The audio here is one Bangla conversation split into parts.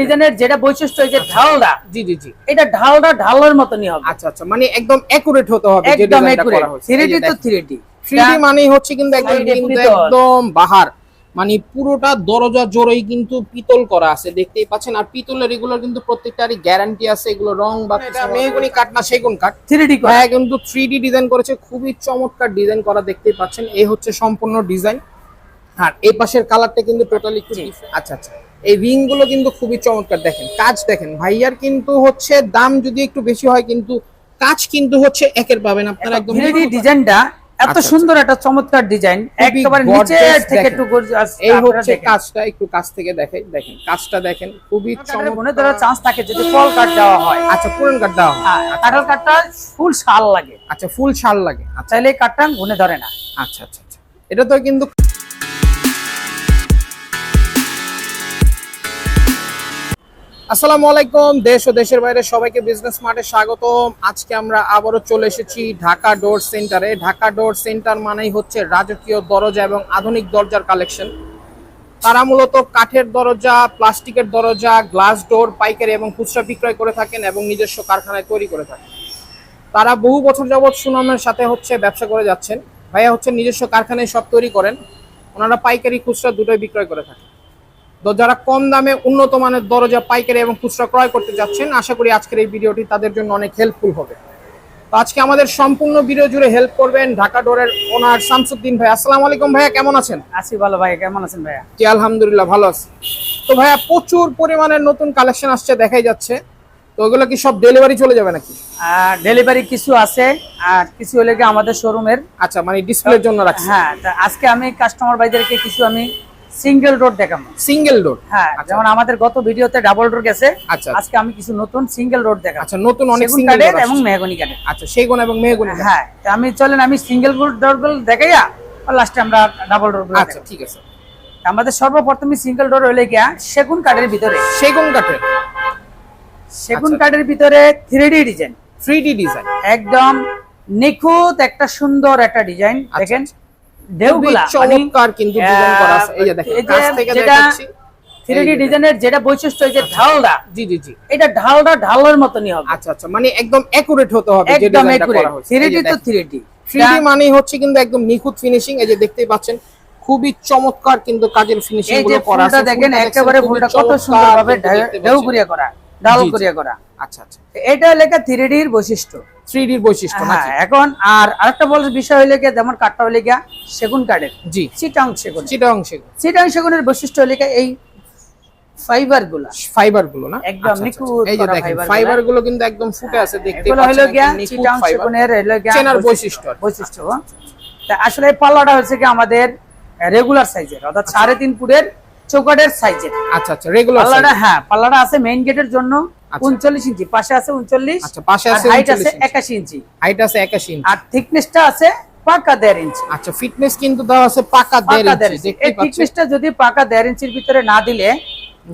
ডিজাইনের যেটা বৈশিষ্ট্য যে ঢালটা জি জি জি। এটা ঢালটা ঢালের মতনই হবে। আচ্ছা আচ্ছা মানে একদম একুরেট হতে হবে যে একদম ডিজাইনটা করা হয়েছে। 3D তো 3D 3D মানেই হচ্ছে কিন্তু একদম। বাহার। মানে পুরোটা দরজা জোরেই কিন্তু পিতল করা আছে দেখতেই পাচ্ছেন। আর পিতলের এগুলোর কিন্তু প্রত্যেকটারই গ্যারান্টি আছে এগুলো রং বা এটা মেহগনি কাঠ না সেগুন কাঠ? 3D করা। ভাইয়া কিন্তু থ্রি ডিজাইন করেছে খুবই চমৎকার ডিজাইন করা দেখতেই পাচ্ছেন। এই হচ্ছে সম্পূর্ণ ডিজাইন আর এই পাশের কালারটা কিন্তু টোটালি একটু আচ্ছা আচ্ছা। এই রিংগুলো কিন্তু খুবই চমৎকার দেখেন কাজ দেখেন ভাইয়ার কিন্তু হচ্ছে দাম যদি একটু বেশি হয় কিন্তু কাজ কিন্তু হচ্ছে একের পাবেন আপনারা একদম ডিজাইনটা এত আচ্ছা, সুন্দর একটা চমৎকার ডিজাইন একেবারে নিচে থেকে একটু gorgeous এই হচ্ছে কাজটা একটু কাছ থেকে দেখেন দেখেন কাজটা দেখেন খুবই চমৎকার ধরার চান্স থাকে যদি ফল কাট দেওয়া হয়। আচ্ছা পুরান কাঠ দেওয়া হয়। কাঁঠাল কাঠটা ফুল শাল লাগে। আচ্ছা ফুল ছাল লাগে। আচ্ছা। চাইলে এই কাঠটা গুনে ধরে না। আচ্ছা আচ্ছা আচ্ছা। এটা তো কিন্তু আসসালামু আলাইকুম, দেশ ও দেশের বাইরে সবাইকে বিজনেস মার্টে স্বাগতম। আজকে আমরা আবারও চলে এসেছি ঢাকা ডোর সেন্টারে ঢাকা ডোর সেন্টার মানেই হচ্ছে রাজকীয় দরজা এবং আধুনিক দরজার কালেকশন তারা মূলত কাঠের দরজা, প্লাস্টিকের দরজা গ্লাস ডোর পাইকারি এবং খুচরা বিক্রয় করে থাকেন এবং নিজস্ব কারখানায় তৈরি করে থাকেন। তারা বহু বছর যাবৎ সুনামের সাথে হচ্ছে ব্যবসা করে যাচ্ছেন। ভাইয়া হচ্ছে নিজস্ব কারখানায় সব তৈরি করেন। ওনারা পাইকারি, খুচরা দুটোই বিক্রয় করে থাকেন। যারা কম দামে উন্নত মানের দরজা পাইকারি এবং খুচরা ক্রয় করতে যাচ্ছেন আশা করি আজকের এই ভিডিওটি তাদের জন্য অনেক হেল্পফুল হবে। তো আজকে আমাদের সম্পূর্ণ ভিডিও জুড়ে হেল্প করবেন ঢাকা ডোরের ওনার শামসুদ্দিন ভাই। আসসালামু আলাইকুম ভাইয়া কেমন আছেন? আসি ভালো ভাই কেমন আছেন ভাইয়া? জি আলহামদুলিল্লাহ ভালো আছি। তো ভাইয়া প্রচুর পরিমাণের নতুন কালেকশন আসছে দেখাই যাচ্ছে। তো ওগুলো কি সব ডেলিভারি চলে যাবে নাকি? ডেলিভারি কিছু আছে আর কিছু হলে কি আমাদের শোরুমের আচ্ছা মানে ডিসপ্লের জন্য রাখছি। হ্যাঁ তা আজকে আমি কাস্টমার ভাইদেরকে কিছু আমি সিঙ্গেল রোড দেখাবো। সিঙ্গেল ডোর হ্যাঁ আচ্ছা। যেমন আমাদের গত ভিডিওতে ডাবল রোড গেছে। আচ্ছা আজকে আমি কিছু নতুন সিঙ্গেল রোড দেখাবো। আচ্ছা নতুন অনেক সিঙ্গেল কাঠের এবং মেহগনি কাঠের। আচ্ছা সেগুন এবং মেহগুনি। হ্যাঁ তা আমি চলেন আমি সিঙ্গেল ডোরগুলো দেখাইয়া লাস্টে আমরা ডাবল ডোর আচ্ছা ঠিক আছে। আমাদের সর্বপ্রথমে সিঙ্গেল ডোর হলে গিয়া সেগুন কাঠের ভিতরে। সেগুন কাঠের। সেগুন আচ্ছা। কাঠের ভিতরে থ্রি ডিজাইন থ্রি ডিজাইন একদম নিখুঁত একটা সুন্দর একটা ডিজাইন আচ্ছা, দেখেন। আচ্ছা। ঢেউগুলা মানে, চমৎকার কিন্তু ডিজাইন করা আছে। এই যে দেখেন কাছ থেকে যেটা দেখাচ্ছি। ডিজাইনের বৈশিষ্ট্য এই যে ঢালটা জি জি জি। এটা ঢালটা ঢালের মতনই হবে। আচ্ছা আচ্ছা মানে একদম একুরেট হতে হবে যে ডিজাইনটা করা হয়েছে। থ্রি তো থ্রি ডি থ্রি ডি মানেই হচ্ছে কিন্তু একদম নিখুঁত ফিনিশিং এই যে দেখতেই পাচ্ছেন খুবই চমৎকার কিন্তু কাজের ফিনিশিংগুলো করা আছে। দেখেন একেবারে ফুলটা কত সুন্দর ভাবে কিন্তু ঢেউ করিয়া করা জি। করিয়া করা। আচ্ছা আচ্ছা। এটা লেখা থ্রি ডির বৈশিষ্ট্য। বৈশিষ্ট্য হ্যাঁ নাকি? এখন আর আরেকটা বল বিষয় হইলে গিয়ে যেমন কাঠটা হইলে গিয়া সেগুন কাঠের। জি। চিটাং সেগুন। চিটাং সেগুন। চিটাং সেগুনের বৈশিষ্ট্য হইলে গিয়া এই ফাইবারগুলা। ফাইবারগুলো না? একদম আচ্ছা, আচ্ছা, নিখুঁত এই যে দেখেন ফাইবারগুলো। কিন্তু একদম ফুটে আছে দেখতে এগুলো হইল গিয়া চিটাং সেগুনের হইল গিয়া চেনার বৈশিষ্ট্য বৈশিষ্ট্য। তা আসলে এই পাল্লাটা হচ্ছে কি আমাদের রেগুলার সাইজের অর্থাৎ সাড়ে তিন ফুটের চৌকাটের সাইজের আচ্ছা আচ্ছা রেগুলার পাল্লাটা হ্যাঁ পাল্লাটা আছে মেইন গেটের জন্য। আচ্ছা। উনচল্লিশ ইঞ্চি পাশে আছে উনচল্লিশ আচ্ছা, পাশে আছে হাইট আছে 39 ইঞ্চি। একাশি ইঞ্চি। হাইট আছে 81 ইঞ্চি। আর থিকনেসটা আছে পাকা ইঞ্চি। আচ্ছা ফিটনেস কিন্তু দেওয়া আছে পাকা দেড় পাকা দেড় ইঞ্চি ইঞ্চি। এই থিকনেসটা যদি পাকা দেড় ইঞ্চির ভিতরে না দিলে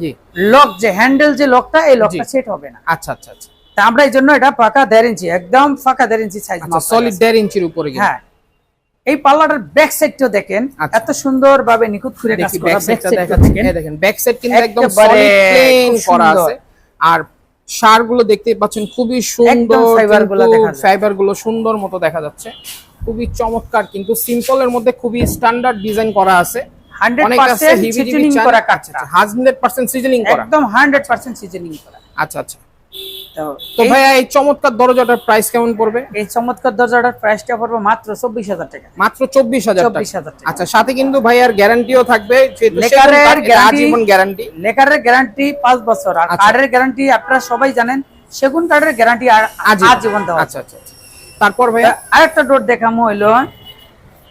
জি। লক যে হ্যান্ডেল যে লকটা এই লকটা সেট হবে না। আচ্ছা আচ্ছা আচ্ছা। তা আমরা এই জন্য এটা পাকা দেড় ইঞ্চি একদম ফাঁকা দেড় ইঞ্চি সাইজ আচ্ছা সলিড দেড় ইঞ্চির উপরে হ্যাঁ। এই পাল্লাটার ব্যাক সাইডটা দেখেন আচ্ছা। এত সুন্দর ভাবে নিখুঁত করে কাজ করা ব্যাক ব্যাক সাইডটা সাইডটা দেখেন। ব্যাক সাইড কিন্তু একদম সলিড প্লেন করা আছে। আর সারগুলো দেখতে পাচ্ছেন খুবই সুন্দর ফাইবারগুলো সুন্দর মতো দেখা যাচ্ছে। খুবই চমৎকার কিন্তু সিম্পল এর মধ্যে খুবই স্ট্যান্ডার্ড ডিজাইন করা আছে। 100% অনেক আছে হিবি জিবি সিজনিং করা কাঠটা হান্ড্রেড পার্সেন্ট সিজনিং করা। একদম হান্ড্রেড পার্সেন্ট সিজনিং করা। আচ্ছা আচ্ছা। তো ভাইয়া এই চমৎকার দরজাটার প্রাইস কেমন পড়বে? এই চমৎকার দরজাটার প্রাইসটা পড়বে মাত্র চব্বিশ হাজার টাকা। মাত্র চব্বিশ হাজার 24,000 টাকা। আচ্ছা সাথে কিন্তু ভাইয়ার গ্যারান্টিও থাকবে আজীবন গ্যারান্টি লেকারের গ্যারান্টি পাঁচ বছর আর আচ্ছা। কার্ডের গ্যারান্টি আপনারা সবাই জানেন সেগুন কার্ডের গ্যারান্টি আর আজীবন। দেওয়া আচ্ছা আচ্ছা আচ্ছা। তারপর ভাইয়া? আরেকটা ডোর দেখামো হইল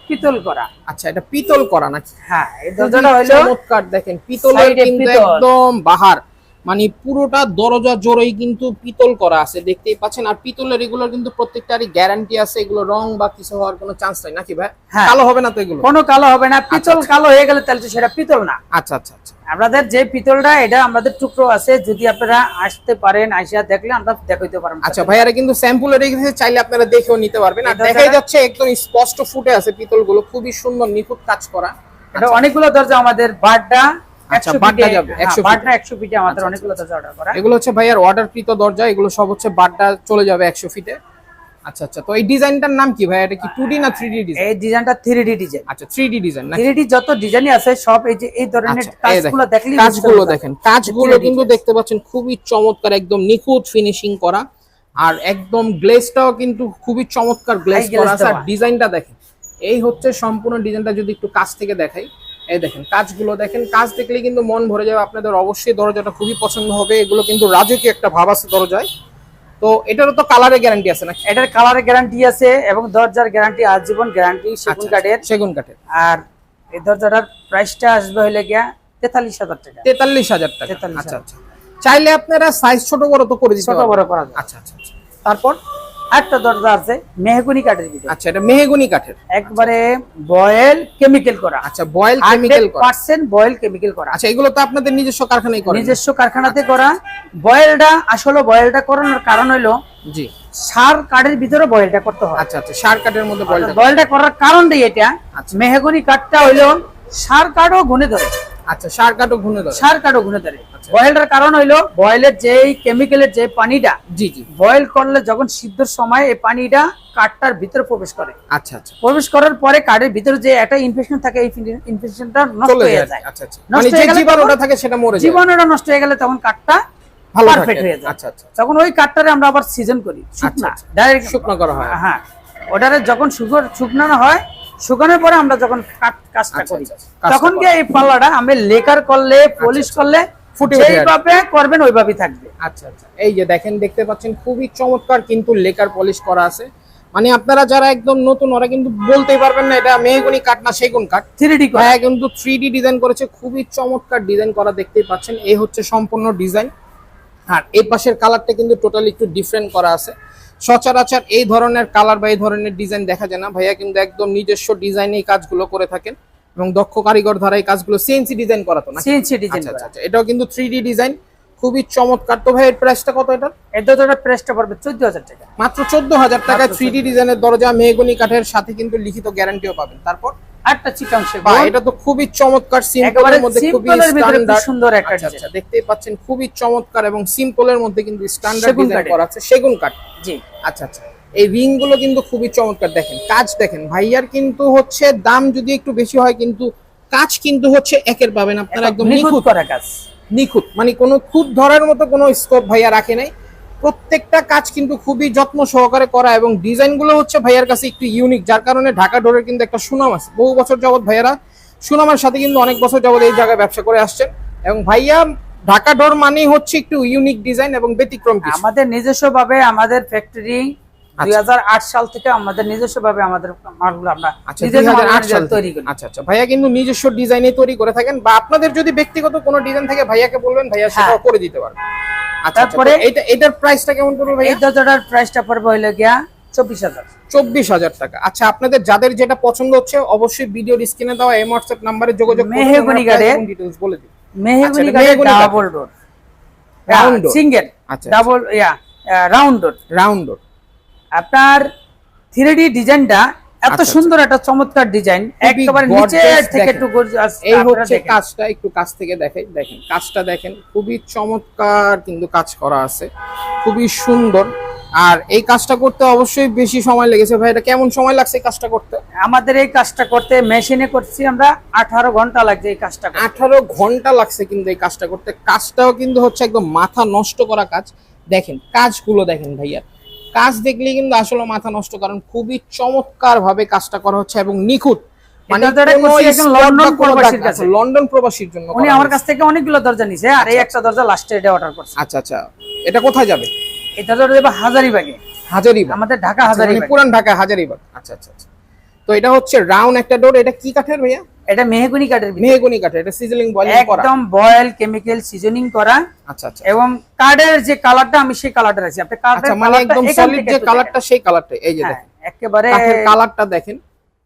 পিতল করা। আচ্ছা এটা পিতল করা নাকি? হ্যাঁ এই দরজাটা চমৎকার দেখেন পিতলের কিন্তু একদম বাহার। মানে পুরোটা দরজা জোরেই কিন্তু পিতল করা আছে দেখতেই পাচ্ছেন। আর পিতলের এগুলোর কিন্তু প্রত্যেকটারই গ্যারান্টি আছে এগুলো রং বা কিছু হওয়ার কোনো চান্স নাই নাকি ভাই? হ্যাঁ। কালো হবে না তো এগুলো? কোনো কালো হবে না পিতল কালো হয়ে গেলে তাহলে সেটা পিতল না। আচ্ছা আচ্ছা আচ্ছা। আপনাদের যে পিতলটা এটা আমাদের টুকরো আছে যদি আপনারা আসতে পারেন আইসা দেখলে আমরা দেখাইতে পারব। আচ্ছা ভাই ভাইয়ারা কিন্তু স্যাম্পলে রেখেছে চাইলে আপনারা দেখেও নিতে পারবেন। আর দেখাই যাচ্ছে একদম স্পষ্ট ফুটে আছে পিতলগুলো খুবই সুন্দর নিখুঁত কাজ করা। এটা অনেকগুলো দরজা আমাদের বারডা আচ্ছা, বাড্ডা যাবে, হ্যাঁ, 100 বাড্ডা 100 ফিটে আমাদের আচ্ছা, অনেকগুলো দরজা অর্ডার করা। এগুলো হচ্ছে ভাইয়ার অর্ডারকৃত দরজা এগুলো সব হচ্ছে বাড্ডা চলে যাবে একশো ফিটে। আচ্ছা আচ্ছা তো এই ডিজাইনটার নাম কি ভাই এটা কি না ডিজাইন এই ডিজাইনটা 3D ডিজাইন আচ্ছা ডিজাইন না 3D যত ডিজাইনই আছে সব এই যে এই ধরনের আচ্ছা, এই কাজগুলো দেখলেই কাজগুলো দেখেন কাজগুলো কিন্তু দেখতে পাচ্ছেন খুবই চমৎকার একদম নিখুঁত ফিনিশিং করা। আর একদম গ্লেজটাও কিন্তু খুবই চমৎকার গ্লেজ করা আছে। আর ডিজাইনটা দেখেন এই হচ্ছে সম্পূর্ণ ডিজাইনটা যদি একটু কাছ থেকে দেখাই এই দেখেন কাজগুলো দেখেন কাজ দেখলে কিন্তু মন ভরে যাবে। আপনাদের অবশ্যই দরজাটা খুবই পছন্দ হবে। এগুলো কিন্তু রাজকীয় একটা ভাব আছে দরজায়। তো এটারও তো কালারের গ্যারান্টি আছে নাকি এটার কালারের গ্যারান্টি আছে এবং দরজার গ্যারান্টি আজীবন গ্যারান্টি সেগুন আচ্ছা, কাঠের সেগুন কাঠের। আর এই দরজাটার প্রাইসটা আসবে হইলে গিয়া তেতাল্লিশ হাজার টাকা। তেতাল্লিশ হাজার টাকা। আচ্ছা আচ্ছা। চাইলে আপনারা সাইজ ছোট বড় তো করে দিতে ছোট বড় করা যায়। আচ্ছা আচ্ছা আচ্ছা। তারপর? একটা দরজা আছে মেহগুনি কাঠের ভিতরে। আচ্ছা এটা মেহগনি কাঠের। একবারে বয়েল কেমিক্যাল করা। আচ্ছা বয়েল কেমিক্যাল করা। পার্সেন্ট বয়েল কেমিক্যাল করা। আচ্ছা এগুলো তো আপনাদের নিজস্ব কারখানায় করেন নিজস্ব কারখানাতে করা। বয়েলটা আসলে বয়েলটা করানোর কারণ হইল জি। সার কাঠের ভিতরে বয়েলটা করতে হয় আচ্ছা আচ্ছা সার কাঠের মধ্যে বয়েল বয়েলটা করার কারণ কারণটাই এটা। আচ্ছা। মেহগনি কাঠটা হইল সার কাঠও গুনে ধরে। আচ্ছা সার কাঠও ঘুনে ধরে সার কাঠও গুনে ধরে আচ্ছা। বয়েলটার কারণ হইল বয়েলের যেই কেমিক্যালের যে পানিটা জি জি। বয়েল করলে যখন সিদ্ধর সময় এই পানিটা কাঠটার ভিতরে প্রবেশ করে। আচ্ছা আচ্ছা। প্রবেশ করার পরে কাঠের ভিতরে যে একটা ইনফেকশন থাকে এই ইনফেকশনটা নষ্ট হয়ে যায়। আচ্ছা আচ্ছা। মানে যে জীবাণুটা থাকে সেটা মরে যায়। জীবাণুটা নষ্ট হয়ে গেলে তখন কাঠটা পারফেক্ট হয়ে যায়। আচ্ছা আচ্ছা। তখন ওই কাঠটারে আমরা আবার সিজন করি। শুকনা। আচ্ছা। ডাইরেক্ট শুকনো করা হয়। হ্যাঁ। ওটারে যখন শুকনো শুকনানো হয় শুকানোর পরে আমরা যখন কাজটা আচ্ছা, করি আচ্ছা, আচ্ছা। তখন কি এই পাল্লাটা আমি লেকার করলে পলিশ করলে। যেইভাবে করবেন ওইভাবেই থাকবে। আচ্ছা আচ্ছা। এই যে দেখেন দেখতে পাচ্ছেন খুবই চমৎকার কিন্তু লেকার পলিশ করা আছে। মানে আপনারা যারা একদম নতুন ওরা কিন্তু বলতেই পারবেন না এটা মেহগনি কাঠ না সেগুন কাঠ। থ্রি ভাইয়া কিন্তু থ্রি ডিজাইন করেছে খুবই চমৎকার ডিজাইন করা দেখতেই পাচ্ছেন। এই হচ্ছে সম্পূর্ণ ডিজাইন আর এই পাশের কালারটা কিন্তু টোটালি একটু ডিফারেন্ট করা আছে। সচরাচর এই ধরনের কালার বা এই ধরনের ডিজাইন দেখা যায় না। ভাইয়া কিন্তু একদম নিজস্ব ডিজাইনে এই কাজগুলো করে থাকেন এবং দক্ষ কারিগর দ্বারা এই কাজগুলো সিএনসি ডিজাইন করা তো না সিএনসি ডিজাইন আচ্ছা আচ্ছা আচ্ছা। এটাও কিন্তু থ্রি ডি ডিজাইন খুবই চমৎকার। তো ভাই এর প্রাইসটা কত এটা এর দরজাটার প্রাইসটা পড়বে চোদ্দ হাজার টাকা। মাত্র চোদ্দ হাজার টাকায় থ্রি ডি ডিজাইনের দরজা মেহগনি কাঠের সাথে কিন্তু লিখিত গ্যারান্টিও পাবেন। তারপর আটটা চিটাং বা এটা তো খুবই চমৎকার সিম্পলের মধ্যে খুবই সিম্পলের ভিতরে খুব স্ট্যান্ডার্ড সুন্দর একটা আচ্ছা আচ্ছা দেখতেই পাচ্ছেন খুবই চমৎকার এবং সিম্পলের মধ্যে কিন্তু স্ট্যান্ডার্ড ডিজাইন করা আছে সেগুন কাঠ। জি। আচ্ছা আচ্ছা এই রিংগুলো কিন্তু খুবই চমৎকার। দেখেন কাজ দেখেন ভাইয়ার কিন্তু হচ্ছে দাম যদি একটু বেশি হয় কিন্তু কাজ কিন্তু হচ্ছে একের পাবেন। আপনারা একদম নিখুঁত নিখুঁত। করা কাজ। নিখুঁত মানে কোনো খুঁত ধরার মতো কোনো স্কোপ ভাইয়া রাখে নাই। প্রত্যেকটা কাজ কিন্তু খুবই যত্ন সহকারে করা এবং ডিজাইনগুলো হচ্ছে ভাইয়ার কাছে একটু ইউনিক যার কারণে ঢাকা ডোরের কিন্তু একটা সুনাম আছে। বহু বছর যাবৎ ভাইয়ারা সুনামের সাথে কিন্তু অনেক বছর যাবত এই জায়গায় ব্যবসা করে আসছেন। এবং ভাইয়া, ঢাকা ডোর মানেই হচ্ছে একটু ইউনিক ডিজাইন এবং ব্যতিক্রম আমাদের নিজস্ব ভাবে আমাদের ফ্যাক্টরি দুই হাজার আট সাল থেকে আমাদের নিজস্ব ভাবে আমাদের মালগুলো আমরা আচ্ছা 2008 তৈরি করি। আচ্ছা আচ্ছা। ভাইয়া কিন্তু নিজস্ব ডিজাইনে তৈরি করে থাকেন বা আপনাদের যদি ব্যক্তিগত কোনো ডিজাইন থাকে ভাইয়াকে বলবেন ভাইয়া সেটাও হ্যাঁ। করে দিতে পারবে। আচ্ছা তারপরে তারপরে- এটা এটার প্রাইসটা কেমন পড়বে এই দরজাটার প্রাইসটা পড়বে গিয়া চব্বিশ হাজার। চব্বিশ হাজার টাকা। আচ্ছা আপনাদের যাদের যেটা পছন্দ হচ্ছে অবশ্যই ভিডিওর স্ক্রিনে দেওয়া এই হোয়াটসঅ্যাপ নাম্বারে যোগাযোগ মেহগনি বলে দিন মেহগুনি আচ্ছা। ডাবল ডোর Round সিঙ্গেল আচ্ছা double yeah round door round door আপনার থ্রি ডি ডিজাইনটা এত আচ্ছা, সুন্দর একটা চমৎকার ডিজাইন একেবারে নিচে থেকে একটু এই হচ্ছে কাজটা একটু কাছ থেকে দেখাই দেখেন কাজটা দেখেন। খুবই চমৎকার কিন্তু কাজ করা আছে খুবই সুন্দর। আর এই কাজটা করতে অবশ্যই বেশি সময় লেগেছে। ভাই এটা কেমন সময় লাগছে এই কাজটা করতে? আমাদের এই কাজটা করতে মেশিনে করছি আমরা আঠারো ঘণ্টা লাগছে এই কাজটা। আঠারো ঘণ্টা লাগছে কিন্তু এই কাজটা করতে। কাজটাও কিন্তু হচ্ছে একদম মাথা নষ্ট করা কাজ। দেখেন কাজগুলো দেখেন ভাইয়া। কাজ দেখলে কিন্তু আসলে মাথা নষ্ট কারণ খুবই চমৎকার ভাবে কাজটা করা হচ্ছে এবং নিখুঁত। মানে লন্ডন প্রবাসীর। আচ্ছা, জন্য উনি আমার কাছ থেকে অনেকগুলো দরজা নিছে আর এই একটা দরজা লাস্টে এটা অর্ডার করছে। আচ্ছা আচ্ছা। এটা কোথায় যাবে? এটা দরজা যাবে হাজারিবাগে। হাজারিবাগ। আমাদের ঢাকা আচ্ছা, মানে হাজারিবাগ। পুরান ঢাকা হাজারিবাগ। আচ্ছা আচ্ছা আচ্ছা। তো এটা হচ্ছে রাউন্ড একটা ডোর এটা কি কাঠের ভাইয়া? এটা মেহগুনি কাঠের। মেহগনি কাঠের এটা সিজলিং বয়লিং করা। একদম বয়েল কেমিক্যাল সিজনিং করা। আচ্ছা আচ্ছা। এবং কার্ডের যে কালারটা আমি সেই কালারটা রাখছি আপনি কার্ডের আচ্ছা মানে একদম সলিড যে কালারটা সেই কালারটা এই যে হ্যাঁ, দেখেন। একেবারে কাঠের কালারটা দেখেন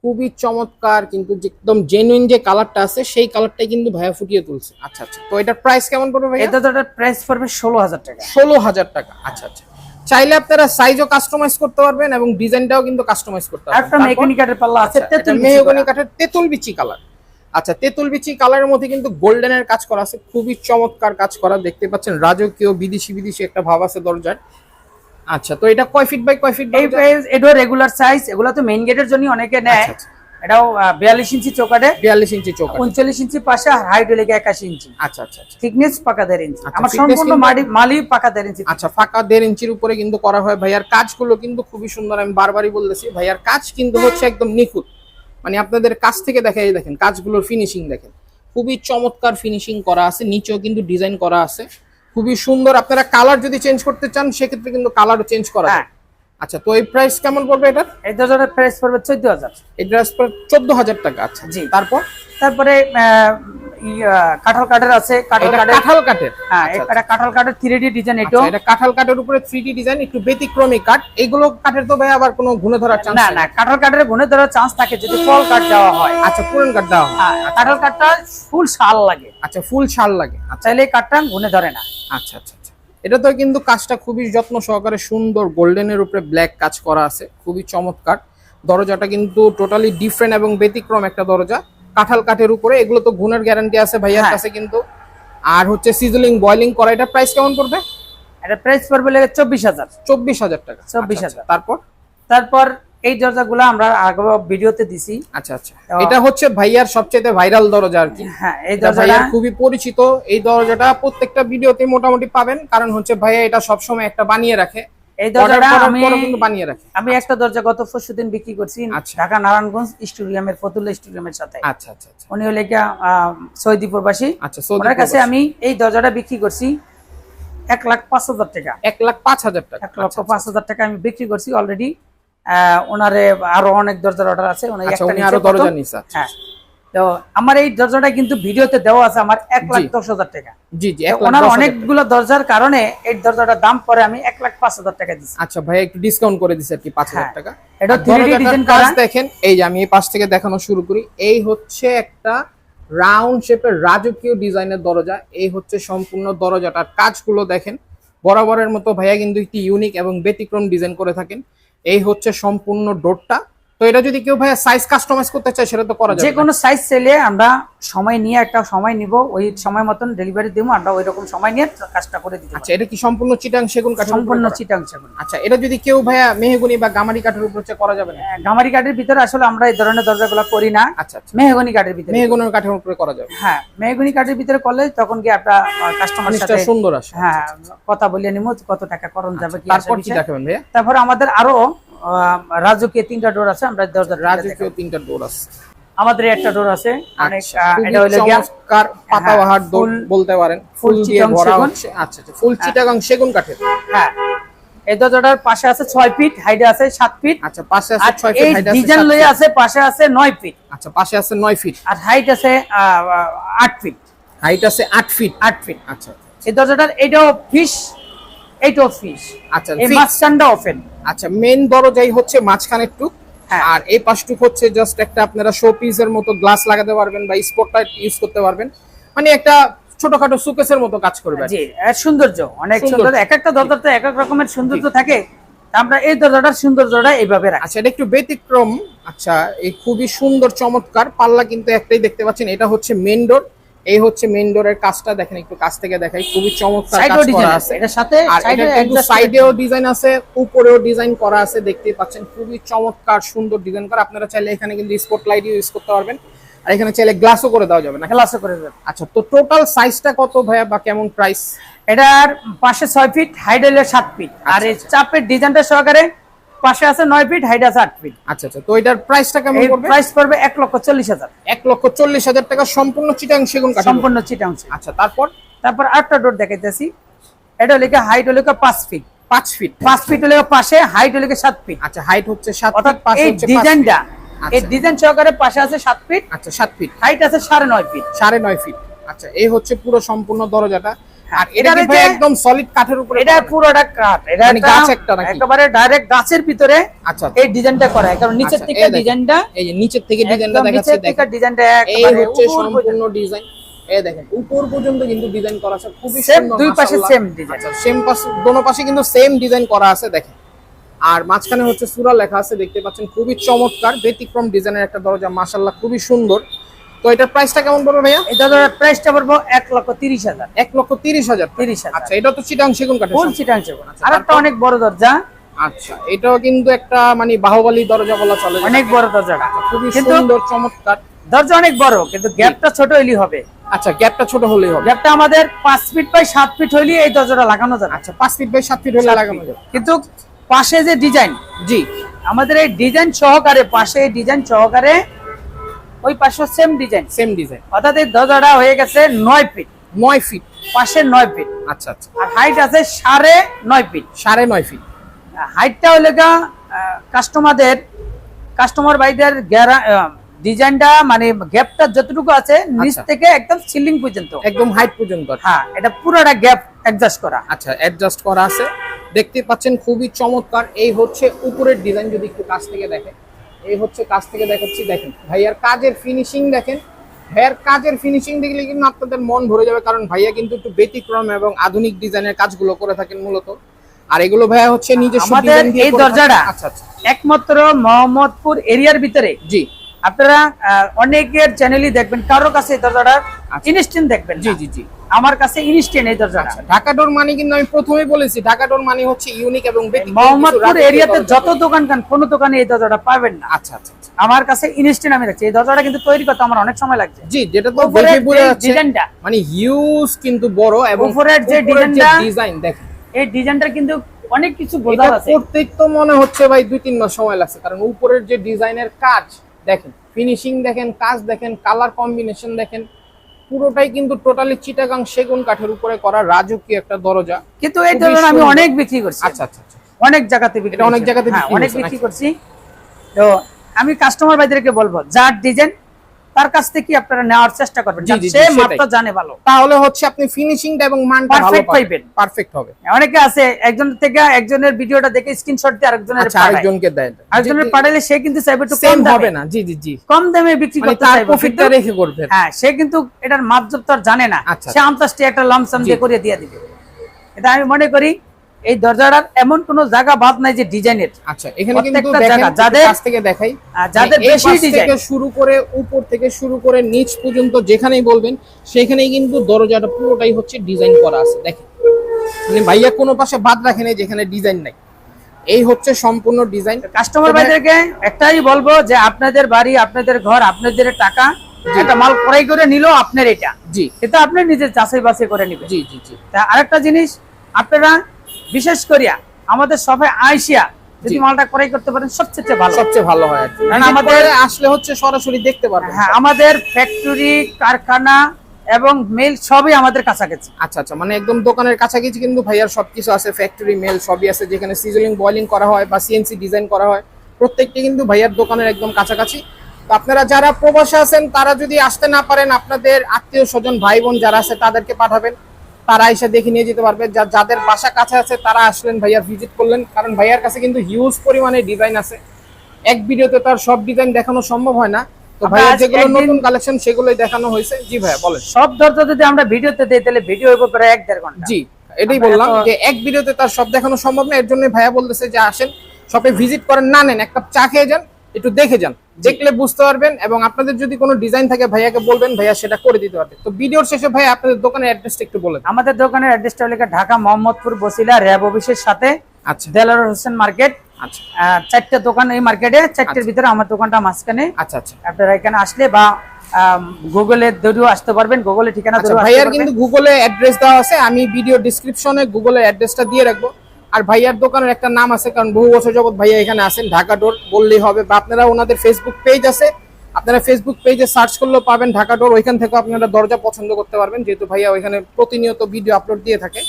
খুবই চমৎকার কিন্তু যে একদম জেনুইন যে কালারটা আছে সেই কালারটাই কিন্তু ভাইয়া ফুটিয়ে তুলছে। আচ্ছা আচ্ছা। তো এটার প্রাইস কেমন পড়বে এটা ভাইয়া দরজাটার প্রাইস পড়বে ষোলো হাজার টাকা। ষোলো হাজার টাকা। আচ্ছা আচ্ছা। চাইলে আপনারা সাইজও কাস্টমাইজ করতে পারবেন এবং ডিজাইনটাও কিন্তু কাস্টমাইজ করতে পারবেন। একটা মেকানিক কাঠের পাল্লা আছে তেঁতুল বিচি মেহগনি কাঠের তেঁতুল বিচি কালার। আচ্ছা তেঁতুল বিচি কালারের মধ্যে কিন্তু গোল্ডেনের কাজ করা আছে খুবই চমৎকার কাজ করা দেখতে পাচ্ছেন রাজকীয় বিদেশি বিদেশি একটা ভাব আছে দরজার। আচ্ছা তো এটা কয় ফিট বাই কয় ফিট এই রেগুলার সাইজ এগুলো তো মেইন গেটের জন্য অনেকে নেয়। আচ্ছা, আচ্ছা। এটাও বিয়াল্লিশ ইঞ্চি চৌকাটে বিয়াল্লিশ ইঞ্চি চৌকাঠ। উনচল্লিশ ইঞ্চি পাশে হাইট হলে একাশি ইঞ্চি। আচ্ছা আচ্ছা আচ্ছা। থিকনেস পাকা দেড় ইঞ্চি। আচ্ছা, আমার সম্পূর্ণ মালি পাকা দেড় ইঞ্চি। আচ্ছা ফাঁকা দেড় ইঞ্চির উপরে কিন্তু করা হয় ভাইয়ার কাজগুলো কিন্তু খুবই সুন্দর আমি বারবারই বলতেছি ভাইয়ার কাজ কিন্তু হচ্ছে একদম নিখুঁত। মানে আপনাদের কাছ থেকে দেখে এই দেখেন কাজগুলোর ফিনিশিং দেখেন। খুবই চমৎকার ফিনিশিং করা আছে নিচেও কিন্তু ডিজাইন করা আছে। খুবই সুন্দর আপনারা কালার যদি চেঞ্জ করতে চান সেক্ষেত্রে কিন্তু কালারও চেঞ্জ করা হ্যাঁ। যায়। আচ্ছা তো এই প্রাইস কেমন পড়বে এটা এই দরজাটার প্রাইস পড়বে চোদ্দ হাজার। এই ড্রেস চোদ্দ হাজার টাকা আচ্ছা। জি। তারপর? তারপরে কাঁঠাল কাঠের আছে। কাঁঠাল এটা কাঠের কাঁঠাল কাঠের? হ্যাঁ আচ্ছা, এটা কাঁঠাল কাঠের থ্রি ডি ডিজাইন আচ্ছা, এটাও। এটা কাঁঠাল কাঠের উপরে থ্রি ডিজাইন একটু ব্যতিক্রমী কাঠ। এগুলো কাঠের তো ভাই আবার কোনো ঘুরে ধরার চান্স না না কাঁঠাল কাঠের গুণে ধরার চান্স থাকে যদি ফল কাঠ দেওয়া হয়। আচ্ছা পুরান কাঠ দেওয়া হয়। হ্যাঁ কাঁঠাল কাঠটা ফুল শাল লাগে। আচ্ছা ফুল শাল লাগে আচ্ছা। এই কাঠটা গুণে ধরে না। আচ্ছা আচ্ছা আচ্ছা। এটা তো কিন্তু কাজটা খুবই যত্ন সহকারে সুন্দর গোল্ডেনের উপরে ব্ল্যাক কাজ করা আছে খুবই চমৎকার। দরজাটা কিন্তু টোটালি ডিফারেন্ট এবং ব্যতিক্রম একটা দরজা কাঁঠাল কাঠের উপরে এগুলো তো গুণের গ্যারান্টি আছে ভাইয়ার হ্যাঁ। কাছে কিন্তু। আর হচ্ছে সিজলিং বয়লিং করা এটা প্রাইস কেমন পড়বে? এটা প্রাইস পড়বে লাগে চব্বিশ হাজার। চব্বিশ হাজার টাকা। 24,000 আচ্ছা, আচ্ছা। তারপর? তারপর এই দরজাগুলো আমরা আগে ভিডিওতে দিছি। আচ্ছা আচ্ছা। এটা হচ্ছে ভাইয়ার সবচেয়ে ভাইরাল দরজা আর কি। হ্যাঁ এই দরজাটা খুবই পরিচিত। এই দরজাটা প্রত্যেকটা ভিডিওতে মোটামুটি পাবেন। কারণ হচ্ছে ভাইয়া এটা সবসময় একটা বানিয়ে রাখে। এই দরজাটা আমি বানিয়ে রাখে। আমি একটা দরজা গত পরশু দিন বিক্রি করছি আচ্ছা। ঢাকা নারায়ণগঞ্জ স্টুডিয়ামের ফতুল্লা স্টুডিয়ামের সাথে। আচ্ছা আচ্ছা আচ্ছা। উনি হলে গিয়া, আহ, সৌদি প্রবাসী। আচ্ছা ওনার কাছে আমি এই দরজাটা বিক্রি করছি এক লাখ পাঁচ হাজার টাকা। এক লাখ পাঁচ হাজার টাকা। এক লক্ষ পাঁচ হাজার টাকা আমি বিক্রি করছি অলরেডি ওনারে আরও অনেক দরজার অর্ডার আছে আচ্ছা আচ্ছা। হ্যাঁ। তো আমার এই দরজাটা কিন্তু ভিডিওতে দেওয়া আছে আমার এক লাখ দশ হাজার টাকা। জি জি ওনার। অনেকগুলো দরজার কারণে এই দরজাটার দাম পরে আমি এক লাখ পাঁচ হাজার টাকা দিচ্ছি আচ্ছা ভাই একটু ডিসকাউন্ট করে দিছে আর কি পাঁচ হাজার হ্যাঁ। টাকা। এটা 3D দরজাটার ডিজাইন করা। দেখেন এই যে আমি এই পাশ থেকে দেখানো শুরু করি এই হচ্ছে একটা রাউন্ড শেপের রাজকীয় ডিজাইনের দরজা এই হচ্ছে সম্পূর্ণ দরজাটার কাজগুলো দেখেন। বরাবরের মতো ভাইয়া কিন্তু একটি ইউনিক এবং ব্যতিক্রম ডিজাইন করে থাকেন। এই হচ্ছে সম্পূর্ণ ডোরটা। তো এটা যদি কেউ ভাই সাইজ কাস্টমাইজ করতে চায় সেটা তো করা যে কোনো সাইজ সেলে আমরা সময় নিয়ে একটা সময় নিব ওই সময় মতন ডেলিভারি দিব আমরা ওই রকম সময় নিয়ে কাজটা করে দিতে আচ্ছা এটা কি সম্পূর্ণ চিটাং সেগুন উপরে সম্পূর্ণ চিটাং সেগুন। আচ্ছা এটা যদি কেউ ভাইয়া মেহগুনি বা গামারি কাঠের উপর করা যাবে না? গামারি কাঠের ভিতরে আসলে আমরা এই ধরনের দরজাগুলো করি না। আচ্ছা আচ্ছা। মেহগনি কাঠের ভিতরে। মেহগুনের কাঠের উপরে করা যাবে। হ্যাঁ মেহগনি কাঠের ভিতরে করলে তখন কি একটা কাস্টমার সাথে সুন্দর আসে। হ্যাঁ কথা বলিয়ে নিব কত টাকা করণ যাবে কি তারপর কি দেখাবেন ভাইয়া? তারপর আমাদের আরও রাজকীয় তিনটা ডোর আছে আমরা দরজা রাজকীয় তিনটা ডোর আছে। আমাদের একটা ডোর আছে অনেক আচ্ছা, এটা হলো চমৎকার পাতাবাহার হ্যাঁ, ডোর বলতে পারেন। ফুল দিয়ে চিটাং ভরা সেগুন। হচ্ছে। আচ্ছা আচ্ছা ফুল চিটাগাং সেগুন কাঠের। হ্যাঁ এই দরজাটার পাশে আছে ছয় ফিট হাইটে আছে সাত ফিট আচ্ছা পাশে আছে আর ছয় ফিট হাইট আছে ডিজাইন লয়ে আছে পাশে আছে নয় ফিট আচ্ছা পাশে আছে নয় ফিট আর হাইট আছে আহ, আহ, আট ফিট হাইট আছে আট ফিট আট ফিট আচ্ছা এই দরজাটার এইটাও ফিস এইটাও ফিস আচ্ছা এই। মাঝখানটা ওপেন আচ্ছা মেন দরজাই হচ্ছে মাঝখানের টুক। হ্যাঁ। আর এই পাশটুক হচ্ছে জাস্ট একটা আপনারা শো পিসের মতো গ্লাস লাগাতে পারবেন বা স্পটলাইট ইউজ করতে পারবেন। মানে একটা ছোটখাটো সুকেসের মতো কাজ করবে। জি সৌন্দর্য অনেক সুন্দর। এক একটা দরজাতে এক এক রকমের সৌন্দর্য থাকে। আমরা এই দরজাটার সৌন্দর্যটা এইভাবে রাখি। আচ্ছা এটা একটু ব্যতিক্রম। আচ্ছা এই খুবই সুন্দর চমৎকার। পাল্লা কিন্তু একটাই দেখতে পাচ্ছেন এটা হচ্ছে মেন ডোর এই হচ্ছে মেন ডোরের কাজটা দেখেন একটু কাছ থেকে দেখাই খুবই চমৎকার কাজ ডিজাইন করা আছে। আছে। এটার সাথে আর এটা কিন্তু সাইডেও ডিজাইন আছে। উপরেও ডিজাইন করা আছে দেখতে পাচ্ছেন খুবই চমৎকার সুন্দর ডিজাইন করা। আপনারা চাইলে এখানে কিন্তু স্পটলাইট ইউজ করতে পারবেন। আর এখানে চাইলে গ্লাসও করে দেওয়া যাবে না। গ্লাসও করে দেবে আচ্ছা তো টোটাল সাইজটা কত ভাইয়া বা কেমন প্রাইস এটার পাশে ছয় ফিট হাইট হলে সাত ফিট আর এই চাপের ডিজাইনটা সহকারে পাশে আছে ফিট হাইট আছে ফিট আচ্ছা আচ্ছা তো এটার প্রাইসটা কেমন পড়বে? প্রাইস পড়বে এক লক্ষ চল্লিশ হাজার। এক লক্ষ চল্লিশ হাজার টাকা সম্পূর্ণ চিটাং সেগুন কাঠ সম্পূর্ণ চিটাং আচ্ছা তারপর? তারপর আরেকটা ডোর দেখাইতেছি। এটা হলে হাইট হলে পাঁচ ফিট পাঁচ ফিট পাঁচ ফিট হলে পাশে হাইট হলে সাত ফিট আচ্ছা হাইট হচ্ছে অর্থাৎ পাশে এই হচ্ছে ডিজাইনটা আচ্ছা। এই ডিজাইন সহকারে পাশে আছে সাত ফিট আচ্ছা সাত ফিট হাইট আছে সাড়ে নয় ফিট সাড়ে নয় ফিট আচ্ছা এই হচ্ছে পুরো সম্পূর্ণ দরজাটা। আর এটা এটার কি এই ভাই যে- একদম সলিড কাঠের উপরে এটা পুরোটা কাঠ এটা মানে গাছ একটা নাকি? একেবারে ডাইরেক্ট গাছের ভিতরে আচ্ছা এই ডিজাইনটা করা কারণ নিচের আচ্ছা, থেকে এই দেখেন। ডিজাইনটা এই যে নিচের থেকে ডিজাইনটা একদম দেখাচ্ছে দেখেন ডিজাইনটা এই হচ্ছে সম্পূর্ণ ডিজাইন। এই দেখেন উপর পর্যন্ত কিন্তু ডিজাইন করা আছে খুবই সুন্দর দুই পাশে design। আচ্ছা সেম পাশে দোনো পাশে কিন্তু সেম ডিজাইন করা আছে দেখেন। আর মাঝখানে হচ্ছে সুরা লেখা আছে দেখতে পাচ্ছেন খুবই চমৎকার ব্যতিক্রম ডিজাইনের একটা দরজা মাশাআল্লাহ খুবই সুন্দর। তো এটার প্রাইসটা কেমন পড়বে ভাইয়া? দরজাটার প্রাইসটা পড়ব এক লক্ষ তিরিশ হাজার। এক লক্ষ তিরিশ হাজার তিরিশ হাজার। আচ্ছা এটা তো চিটাং সেগুন কাঠের ফুল চিটাং সেগুন আর একটা অনেক বড় দরজা। আচ্ছা এটাও কিন্তু একটা মানে বাহুবলী দরজা বলা চলে অনেক বড় দরজাটা খুবই সুন্দর চমৎকার। দরজা অনেক বড় কিন্তু গ্যাপটা ছোট হইলেই হবে। আচ্ছা গ্যাপটা ছোট হলেই হবে। গ্যাপটা আমাদের পাঁচ ফিট বাই সাত ফিট হইলে এই দরজাটা লাগানো যাবে। আচ্ছা পাঁচ ফিট বাই সাত ফিট হলে লাগানো যাবে। কিন্তু পাশে যে ডিজাইন জি। আমাদের এই ডিজাইন সহকারে পাশে ডিজাইন সহকারে ওই পাশে সেম ডিজাইন সেম ডিজাইন অর্থাৎ এই দরজাটা হয়ে গেছে নয় ফিট নয় ফিট পাশে নয় ফিট আচ্ছা আচ্ছা। আর হাইট আছে সাড়ে নয় ফিট সাড়ে নয় ফিট হাইটটা হলে কাস্টমারদের কাস্টমার বাইদের ডিজাইনটা মানে গ্যাপটা যতটুকু আছে নিচ আচ্ছা। থেকে একদম সিলিং পর্যন্ত। একদম হাইট পর্যন্ত। হ্যাঁ এটা পুরোটা গ্যাপ অ্যাডজাস্ট করা। আচ্ছা অ্যাডজাস্ট করা আছে। দেখতে পাচ্ছেন খুবই চমৎকার। এই হচ্ছে উপরের ডিজাইন যদি একটু কাছ থেকে দেখেন। এই হচ্ছে কাজ থেকে দেখাচ্ছি দেখেন। ভাইয়ার কাজের ফিনিশিং দেখেন। ভাইয়ার কাজের ফিনিশিং দেখলে কিন্তু আপনাদের মন ভরে যাবে কারণ ভাইয়া কিন্তু একটু ব্যতিক্রম এবং আধুনিক ডিজাইনের কাজগুলো করে থাকেন মূলত। আর এগুলো ভাইয়া হচ্ছে নিজের আমাদের এই দরজাটা আচ্ছা আচ্ছা। একমাত্র মোহাম্মদপুর এরিয়ার ভিতরে। জি। আপনারা অনেকের চ্যানেলই দেখবেন কারোর কাছে এই দরজাটা ইনস্ট্যান্ট দেখবেন জি জি জি। আমার কাছে ইনস্ট্যান্ট এই দরজাটা। আচ্ছা ঢাকা ডোর মানে কিন্তু আমি প্রথমেই বলেছি ঢাকা ডোর মানে হচ্ছে ইউনিক এবং মোহাম্মদপুর এরিয়াতে যত দোকান খান কোনো দোকানে এই দরজাটা পাবেন না। আচ্ছা আচ্ছা আচ্ছা। আমার কাছে ইনস্ট্যান্ট আমি রাখছি এই দরজাটা কিন্তু তৈরি করতে আমার অনেক সময় লাগছে। জি যেটা তো বোঝা ডিজাইনটা মানে হিউজ কিন্তু বড় এবং উপরের যে ডিজাইনটা ডিজাইন দেখেন। এই ডিজাইনটা কিন্তু অনেক কিছু বোঝার আছে। প্রত্যেক তো মনে হচ্ছে ভাই দুই তিন মাস সময় লাগছে কারণ উপরের যে ডিজাইনের কাজ দেখেন ফিনিশিং দেখেন কাজ দেখেন কালার কম্বিনেশন দেখেন পুরোটাই কিন্তু টোটালি চিটাগাং সেগুন কাঠের উপরে করা রাজকীয় একটা দরজা। কিন্তু এই দরজা আমি অনেক বিক্রি করছি। আচ্ছা আচ্ছা আচ্ছা। অনেক জায়গাতে বিক্রি অনেক। জায়গাতে হ্যাঁ, অনেক বিক্রি আচ্ছা। করছি। তো আমি কাস্টমার ভাইদেরকে বলব যার ডিজাইন তার কাছ থেকে আপনারা নেওয়ার চেষ্টা করবেন। সে। মাত্র জানে ভালো। তাহলে হচ্ছে আপনি ফিনিশিংটা এবং মানটা পাবেন। পাইবেন। পারফেক্ট হবে। অনেকে আছে একজন থেকে একজনের ভিডিওটা দেখে স্ক্রিনশট দিয়ে আরেকজনের আচ্ছা। আরেকজনকে দেয়। আরেকজনের পাঠালে সে কিন্তু চাইবে একটু কম হবে না। জি জি জি। কম দামে বিক্রি মানে করতে চাইবে। প্রফিটটা রেখে করবে। হ্যাঁ সে কিন্তু এটার মাপজব তো আর জানে না। আচ্ছা। সে আমতাসটি একটা লামসাম দিয়ে করে দিয়ে দিবে। এটা আমি মনে করি এই দরজাটার এমন কোনো জায়গা বাদ নাই যে ডিজাইনের। আচ্ছা এখানে কিন্তু দেখেন যাদের- কাছ থেকে দেখাই যাদের মানে বেশি ডিজাইন থেকে শুরু করে উপর থেকে শুরু করে নিচ পর্যন্ত যেখানেই বলবেন সেখানেই কিন্তু দরজাটা পুরোটাই হচ্ছে ডিজাইন করা আছে দেখেন। মানে ভাইয়া কোনো পাশে বাদ রাখে নাই যেখানে ডিজাইন নাই। এই হচ্ছে সম্পূর্ণ ডিজাইন কাস্টমার ভাইদেরকে একটাই বলব যে আপনাদের বাড়ি আপনাদের ঘর আপনাদের টাকা একটা মাল ক্রয় করে নিল আপনার এটা। জি। কিন্তু আপনি নিজের যাচাই বাছাই করে নেবেন। জি জি জি। তা আরেকটা জিনিস আপনারা বিশেষ করিয়া আমাদের সবাই আইসিয়া যদি মালটা ক্রয় করতে পারেন সবচেয়ে ভালো। সবচেয়ে ভালো হয়। কারণ আমাদের- আসলে হচ্ছে সরাসরি দেখতে পারবেন হ্যাঁ আমাদের ফ্যাক্টরি কারখানা এবং মিল সবই আমাদের কাছাকাছি। আচ্ছা আচ্ছা মানে একদম দোকানের কাছাকাছি কিন্তু ভাইয়ার সবকিছু আছে ফ্যাক্টরি মেল সবই আছে যেখানে সিজলিং বয়লিং করা হয় বা সিএনসি ডিজাইন করা হয়। প্রত্যেকটি কিন্তু ভাইয়ার দোকানের একদম কাছাকাছি। তো আপনারা যারা প্রবাসে আছেন তারা যদি আসতে না পারেন আপনাদের আত্মীয় স্বজন ভাই বোন যারা আছে তাদেরকে পাঠাবেন। তারা এসে দেখে নিয়ে যেতে পারবে। যা যাদের বাসা কাছে আছে তারা আসলেন ভাইয়ার ভিজিট করলেন। কারণ ভাইয়ার কাছে কিন্তু হিউজ পরিমাণে ডিজাইন আছে। এক ভিডিওতে তার সব ডিজাইন দেখানো সম্ভব হয় না। তো আমরা যেগুলো নতুন কালেকশন সেগুলোই দেখানো হয়েছে। জি ভাইয়া বলেন। সব যদি আমরা ভিডিওতে দিই তাহলে ভিডিও হইব প্রায় এক দেড় ঘণ্টা। জি এটাই বললাম যে এক ভিডিওতে তার সব দেখানো সম্ভব না। এর জন্য ভাইয়া বলতেছে যে আসেন শপে ভিজিট করেন না নেন এক কাপ চা খেয়ে যান একটু দেখে যান। দেখলে বুঝতে পারবেন এবং আপনাদের যদি কোনো ডিজাইন থাকে ভাইয়াকে বলবেন ভাইয়া সেটা করে দিতে পারবে। তো ভিডিওর শেষে ভাইয়া আপনাদের দোকানের অ্যাড্রেসটা একটু বলেন আমাদের দোকানের অ্যাড্রেসটা হলো ঢাকা মোহাম্মদপুর বসিলা র্যাব অফিসের সাথে আচ্ছা। দেলার হোসেন মার্কেট। আচ্ছা। চারটা দোকান এই মার্কেটে চারটের ভিতরে আমার দোকানটা মাঝখানে। আচ্ছা আচ্ছা। আপনারা এখানে আসলে বা গুগলে ধরেও আসতে পারবেন গুগলে ঠিকানা আচ্ছা ভাইয়ার কিন্তু গুগলে অ্যাড্রেস দেওয়া আছে আমি ভিডিও ডিসক্রিপশনে গুগলের অ্যাড্রেসটা দিয়ে রাখব। আর ভাইয়ার দোকানের একটা নাম আছে কারণ বহু বছর যাবত ভাইয়া এখানে আসেন ঢাকা ডোর বললেই হবে। বা আপনারা ওনাদের ফেসবুক পেজ আছে আপনারা ফেসবুক পেজে সার্চ করলেও পাবেন ঢাকা ডোর। ওইখান থেকে আপনারা দরজা পছন্দ করতে পারবেন যেহেতু ভাইয়া ওইখানে প্রতিনিয়ত ভিডিও আপলোড দিয়ে থাকে।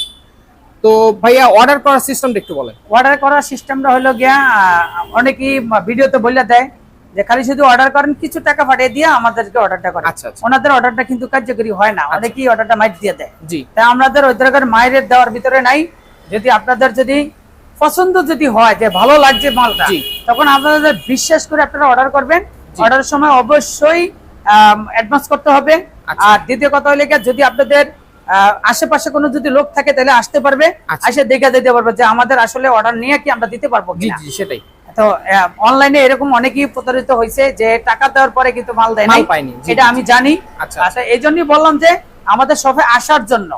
তো ভাইয়া অর্ডার করার সিস্টেমটা একটু বলেন। অর্ডার করার সিস্টেমটা হলো গিয়া অনেকেই ভিডিওতে বলে দেয় যে খালি শুধু অর্ডার করেন কিছু টাকা পাঠিয়ে দিয়ে আমাদেরকে অর্ডারটা করে আচ্ছা আচ্ছা। ওনাদের অর্ডারটা কিন্তু কার্যকরী হয় না অনেকেই অর্ডারটা মাইট দিয়ে দেয়। জি। তাই আমাদের ওই ধরনের মায়ের দেওয়ার ভিতরে নাই। যদি আপনাদের যদি পছন্দ যদি হয় যে ভালো লাগছে মালটা তখন আপনাদের বিশ্বাস করে আপনারা অর্ডার করবেন। অর্ডারের সময় অবশ্যই অ্যাডভান্স করতে হবে। আচ্ছা। আর দ্বিতীয় কথা হলে যদি আপনাদের আশেপাশে কোনো যদি লোক থাকে তাহলে আসতে পারবে। আচ্ছা। এসে দেখে দিতে পারবে যে আমাদের আসলে অর্ডার নিয়ে কি আমরা দিতে পারব জি কিনা। জি সেটাই। তো অনলাইনে এরকম অনেকেই প্রতারিত হয়েছে যে টাকা দেওয়ার পরে কিন্তু মাল দেয় নাই। এটা আমি জানি। আচ্ছা, আচ্ছা। এই জন্যই বললাম যে আমাদের শপে আসার জন্য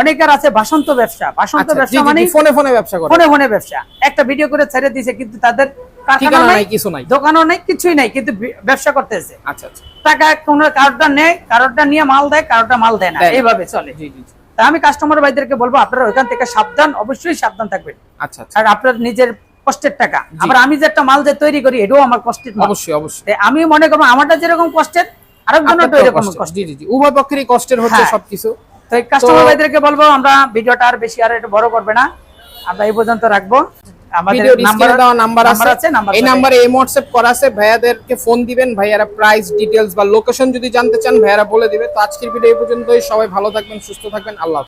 অনেকের আছে বাসন্ত ব্যবসা। বাসন্ত আচ্ছা, ব্যবসা মানে ফোনে ফোনে ব্যবসা করে। ফোনে ফোনে ব্যবসা। একটা ভিডিও করে ছেড়ে দিয়েছে কিন্তু তাদের কারখানা নাই নাই কিছু নাই। দোকানও নাই কিছুই নাই কিন্তু ব্যবসা করতেছে। আচ্ছা আচ্ছা। টাকা কোন কারোরটা নেয় কারোরটা নিয়ে মাল দেয় কারোরটা মাল দেয় না। এইভাবে চলে। জি জি জি। আমি কাস্টমার ভাইদেরকে বলব আপনারা ওইখান থেকে সাবধান অবশ্যই সাবধান থাকবেন। আচ্ছা আচ্ছা। আর আপনার নিজের কষ্টের টাকা। আবার আমি যে একটা মাল যে তৈরি করি এটাও আমার কষ্টের অবশ্যই অবশ্যই। আমি মনে করব আমারটা যেরকম কষ্টের আরেকজনেরটা আপনারটাও এরকম কষ্টের। কষ্ট জি জি জি। উভয় পক্ষেরই কষ্টের হচ্ছে হ্যাঁ। সবকিছু। তো এই কাস্টমার ভাইদেরকে বলব আমরা ভিডিওটা আর বেশি আর একটু বড় করবে না। আমরা এই পর্যন্ত রাখব। আমাদের নাম্বার দেওয়া নাম্বার আছে। এই নাম্বারে এই হোয়াটসঅ্যাপ করা আছে। ভাইয়াদেরকে ফোন দিবেন ভাইয়ারা প্রাইস ডিটেলস বা লোকেশন যদি জানতে চান ভাইয়ারা বলে দিবে। তো আজকের ভিডিও এই পর্যন্তই। সবাই ভালো থাকবেন সুস্থ থাকবেন। আল্লাহ।